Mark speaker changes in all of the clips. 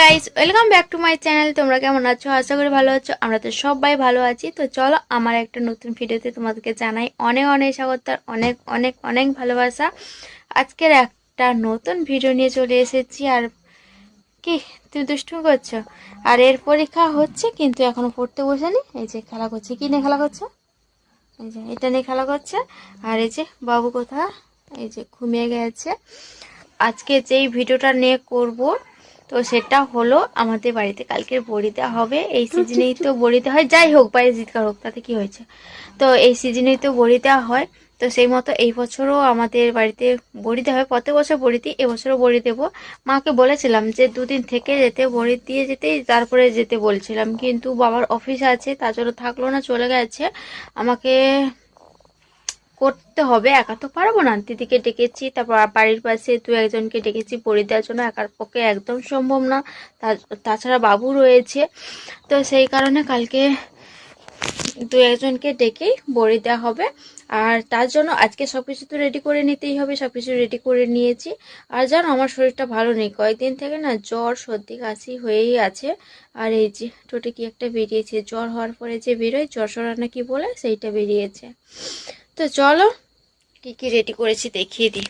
Speaker 1: Guys welcome back to my channel তোমরা কেমন আছো? আশা করি ভালো আছো। আমরা তো সবাই ভালো আছি। তো চলো, আমার একটা নতুন ভিডিওতে তোমাদেরকে জানাই অনেক অনেক স্বাগত, অনেক অনেক অনেক ভালোবাসা। আজকের একটা নতুন ভিডিও নিয়ে চলে এসেছি। আর কি, তুমি দুষ্টু করছ? আর এর পরীক্ষা হচ্ছে, কিন্তু এখনও পড়তে বসেনি। এই যে খেলা করছে। কি নিয়ে খেলা করছে? এই যে, এটা নিয়ে খেলা করছে। আর এই যে, বাবু কোথা এই যে, ঘুমিয়ে গেছে। আজকে যেই ভিডিওটা নিয়ে করব তো সেটা হলো আমাদের বাড়িতে কালকের বড়ি দেওয়া হবে। এই সিজনেই তো বড়ি দেওয়া হয়। যাই হোক বাইরে জিতকার হোক তাতে কি হয়েছে? তো এই সিজনেই তো বড়ি দেওয়া হয়। তো সেই মতো এই বছরও আমাদের বাড়িতে বড়ি দেওয়া হয়। প্রত্যেক বছর বড়ি দিই এবছরও বড়ি দেবো। মাকে বলেছিলাম যে দুদিন থেকে যেতে বড়ি দিয়ে যেতেই তারপরে যেতে বলছিলাম। কিন্তু বাবার অফিস আছে তার জন্য থাকল না চলে গেছে। আমাকে করতে হবে, একা তো পারব না। দিদিকে ডেকেছি, তারপর বাড়ির পাশে দু একজনকে ডেকেছি পড়ে দেওয়ার জন্য একার পক্ষে একদম সম্ভব না। তাছাড়া বাবু রয়েছে, তো সেই কারণে কালকে দু একজনকে ডেকেই বড়ি দেওয়া হবে। আর তার জন্য আজকে সব কিছু তো রেডি করে নিতেই হবে সব কিছু রেডি করে নিয়েছি। আর জানো, আমার শরীরটা ভালো নেই। কয়েকদিন থেকে না জ্বর, সর্দি, কাশি হয়েই আছে। আর এই যে টোটে কি একটা বেরিয়েছে, জ্বর হওয়ার পরে যে বেরোয়, জ্বর সরা নাকি বলে, সেইটা বেরিয়েছে। তো চলো। কি কি রেডি করেছি দেখিয়ে দিই।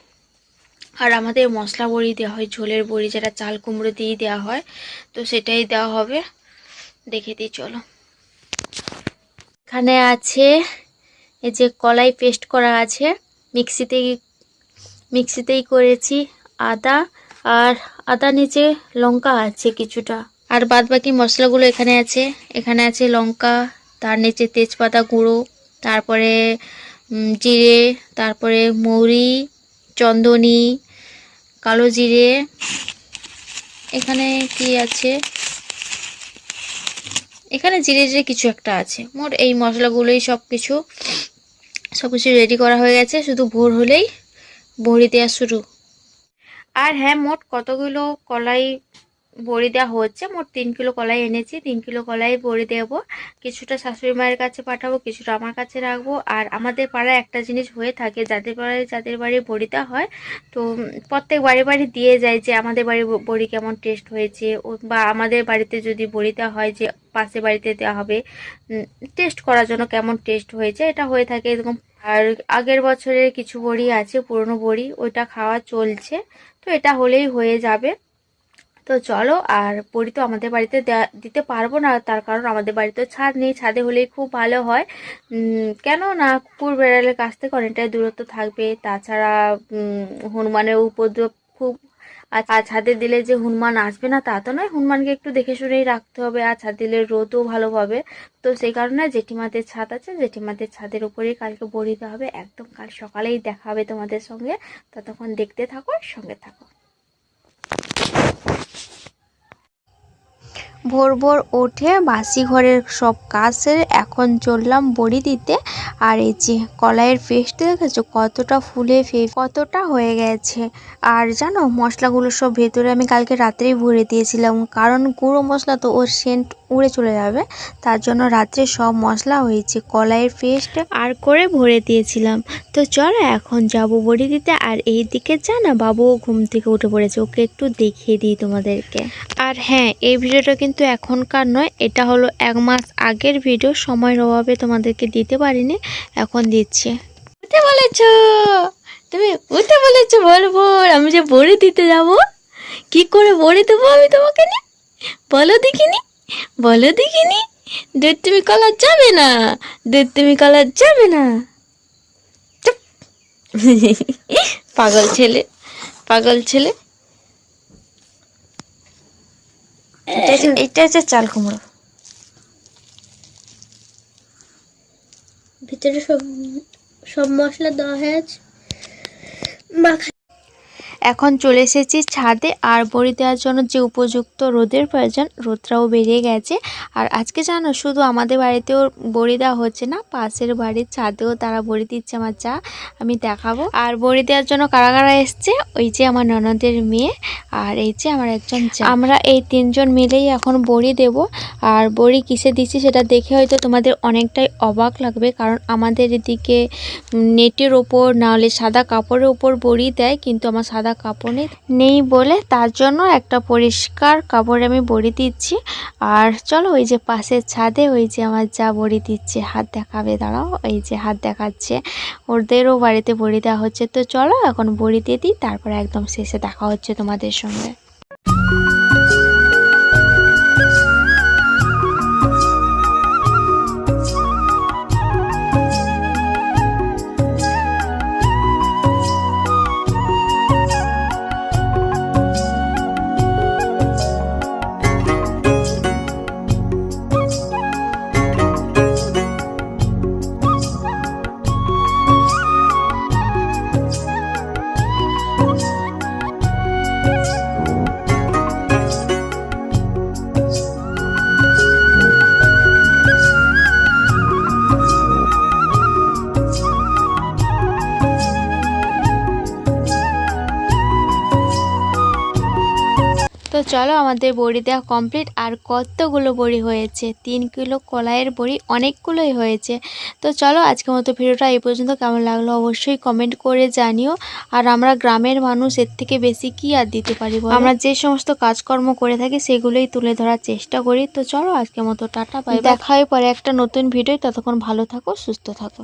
Speaker 1: আর আমাদের মশলা বড়ি দেওয়া হয় ঝোলের বড়ি যেটা চাল কুমড়ো দিয়ে দেওয়া হয় তো সেটাই দেওয়া হবে। দেখে দিই চলো। এখানে আছে এই যে কলাই পেস্ট করা আছে মিক্সিতেই মিক্সিতেই করেছি আদা আর আদা নিচে লঙ্কা আছে কিছুটা। আর বাদ বাকি মশলাগুলো এখানে আছে। এখানে আছে লঙ্কা তার নিচে তেজপাতা গুঁড়ো তারপরে জিরে, তারপরে মৌরি, চন্দনী, কালো জিরে, এখানে কি আছে? এখানে জিরে জিরে কিছু একটা আছে। মোট এই মশলাগুলোই সব কিছু সব কিছু রেডি করা হয়ে গেছে, শুধু ভোর হলেই বড়ি দেওয়া শুরু। আর হ্যাঁ মোট কতগুলো কলাই বড়ি দেওয়া হচ্ছে। মোট তিন কিলো কলাই এনেছি। তিন কিলো কলাই বড়ি দেবো। কিছুটা শাশুড়ি মায়ের কাছে পাঠাবো, কিছুটা আমার কাছে রাখব। আর আমাদের পাড়ায় একটা জিনিস হয়ে থাকে, যাদের পাড়ায় যাদের বাড়ি বড়িটা হয়, তো প্রত্যেক বাড়ি বাড়ি দিয়ে যায় যে আমাদের বাড়ির বড়ি কেমন টেস্ট হয়েছে। বা আমাদের বাড়িতে যদি বড়ি দেওয়া হয় যে পাশে বাড়িতে দেওয়া হবে টেস্ট করার জন্য কেমন টেস্ট হয়েছে, এটা হয়ে থাকে এরকম। আর আগের বছরের কিছু বড়ি আছে, পুরনো বড়ি, ওইটা খাওয়া চলছে। তো এটা হলেই হয়ে যাবে। তো চলো, আর বড়ি তো আমাদের বাড়িতে দিতে পারব না, তার কারণ আমাদের বাড়িতে ছাদ নেই, ছাদে হলেই খুব ভালো হয়। কেন না, কুকুর বেড়ালের কাছ থেকে অনেকটাই দূরত্ব থাকবে, তাছাড়া হনুমানের উপদ্রব খুব, আর ছাদে দিলে যে হনুমান আসবে না, তা তো নয়, হনুমানকে একটু দেখে শুনেই রাখতে হবে, আর ছাদ দিলে রোদও ভালো পাবে। তো সেই কারণে জেঠিমাদের ছাদ আছে, জেঠিমাদের ছাদের উপরেই কালকে বড়ি দেওয়া হবে, একদম কাল সকালেই দেখা হবে তোমাদের সঙ্গে, ততক্ষণ দেখতে থাকো সঙ্গে থাকো। ভোর ভোর উঠে বাসি ঘরের সব কাজ সেরে এখন চললাম বড়ি দিতে। আর এই যে কলাইয়ের পেস্ট দেখেছ? কতটা ফুলে ফে, কতটা হয়ে গেছে। আর জানো, মশলাগুলো সব ভেতরে আমি কালকে রাত্রেই ভরে দিয়েছিলাম। কারণ গুঁড়ো মশলা তো ওর সেন্ট উড়ে চলে যাবে। তার জন্য রাত্রে সব মশলা হয়েছে, কলাইয়ের পেস্ট আর করে ভরে দিয়েছিলাম। তো চলো এখন যাব বড়ি দিতে আর এই দিকে যা না বাবুও ঘুম থেকে উঠে পড়েছে, ওকে একটু দেখিয়ে দিই তোমাদেরকে। আর হ্যাঁ এই ভিডিওটা কিন্তু এখনকার নয়, এটা হলো এক মাস আগের ভিডিও, সময়ের অভাবে তোমাদেরকে দিতে পারিনি, এখন দিচ্ছি। উঠে বলেছ তুমি উঠে বলেছ বলব আমি যে বড়ি দিতে যাব? কি করে বড়ি দেবো আমি তোমাকে নি? বলো দেখিনি? বলো দেখিনি তুমি কলা যাবে না দুধ তুমি কলা যাবে না। পাগল ছেলে পাগল ছেলে। এটা- হচ্ছে চাল কুমড়ো।
Speaker 2: ভিতরে সব সব মশলা দেওয়া হয়ে আছে। মাখা
Speaker 1: এখন চলে এসেছি ছাদে আর বড়ি দেওয়ার জন্য যে উপযুক্ত রোদের প্রয়োজন, রোদটাও বেড়ে গেছে। আর আজকে জানো, শুধু আমাদের বাড়িতেও বড়ি দেওয়া হচ্ছে না, পাশের বাড়ির ছাদেও তারা বড়ি দিচ্ছে আমার চা আমি দেখাবো। আর বড়ি দেওয়ার জন্য কারা কারা এসছে? ওই যে আমার ননদের মেয়ে আর এই যে আমার একজন চা আমরা এই তিনজন মিলেই এখন বড়ি দেব। আর বড়ি কিসে দিচ্ছি সেটা দেখে হয়তো তোমাদের অনেকটাই অবাক লাগবে, কারণ আমাদের এদিকে নেটের ওপর নাহলে সাদা কাপড়ের ওপর বড়ি দেয়, কিন্তু আমার সাদা নোংরা কাপড় নেই নেই বলে তার জন্য একটা পরিষ্কার কাপড়ে আমি বড়ি দিচ্ছি। আর চলো ওই যে পাশের ছাদে ওই যে আমার যা বড়ি দিচ্ছে, হাত দেখাবে, দাঁড়াও, এই যে হাত দেখাচ্ছে। ওদেরও বাড়িতে বড়ি দেওয়া হচ্ছে। তো চলো এখন বড়ি দিয়ে দিই, তারপরে একদম শেষে দেখা হচ্ছে তোমাদের সঙ্গে। তো চলো আমাদের বড়ি দেওয়া কমপ্লিট আর কতগুলো বড়ি হয়েছে? তিন কিলো কলাইয়ের বড়ি অনেকগুলোই হয়েছে। তো চলো আজকের মতো ভিডিওটা এই পর্যন্ত। কেমন লাগল অবশ্যই কমেন্ট করে জানিও। আর আমরা গ্রামের মানুষ, এর থেকে বেশি কি আর দিতে পারি আমরা যে সমস্ত কাজকর্ম করে থাকি, সেগুলোই তুলে ধরার চেষ্টা করি। তো চলো আজকের মতো টাটা পাই দেখা হয় পরে একটা নতুন ভিডিও ততক্ষণ ভালো থাকো, সুস্থ থাকো।